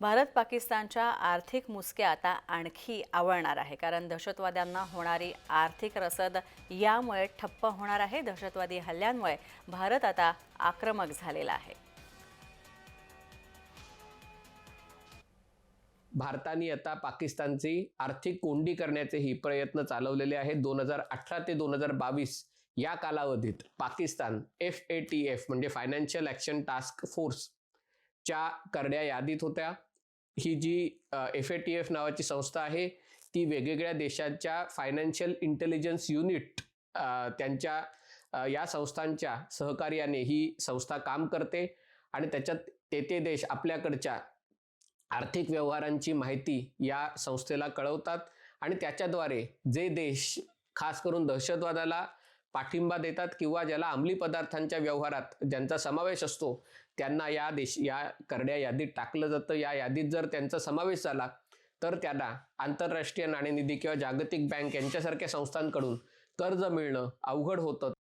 भारत पाकिस्तानच्या आर्थिक मुसक्या आता आणखी आवळणार आहे. कारण दहशतवाद्यांना होणारी आर्थिक रसद यामुळे ठप्प होणार आहे. दहशतवादी हल्ल्यांमुळे भारत आता आक्रमक झालेला आहे. भारताने आता पाकिस्तानची आर्थिक कोंडी करण्याचेही प्रयत्न चालवलेले आहेत. दोन हजार अठरा ते दोन हजार बावीस या कालावधीत Pakistan F A T F म्हणजे फायनान्शियल ॲक्शन टास्क फोर्स च्या करड्या यादीत होत्या. ही जी एफ ए टी एफ नावाची संस्था आहे ती वेगवेगळ्या देशांच्या फायनान्शियल इंटेलिजन्स युनिट त्यांच्या या संस्थांच्या सहकार्याने ही संस्था काम करते. आणि त्याच्यात ते ते देश आपल्याकडच्या आर्थिक व्यवहारांची माहिती या संस्थेला कळवतात. आणि त्याच्याद्वारे जे देश खास करून दहशतवादाला पाठिंबा देतात किंवा ज्याला अंमली पदार्थांच्या व्यवहारात ज्यांचा समावेश असतो त्यांना या देश या करड्या यादीत टाकलं जातं. या यादीत जर त्यांचा समावेश झाला तर त्यांना आंतरराष्ट्रीय नाणेनिधी किंवा जागतिक बँक यांच्यासारख्या संस्थांकडून कर्ज मिळणं अवघड होतं.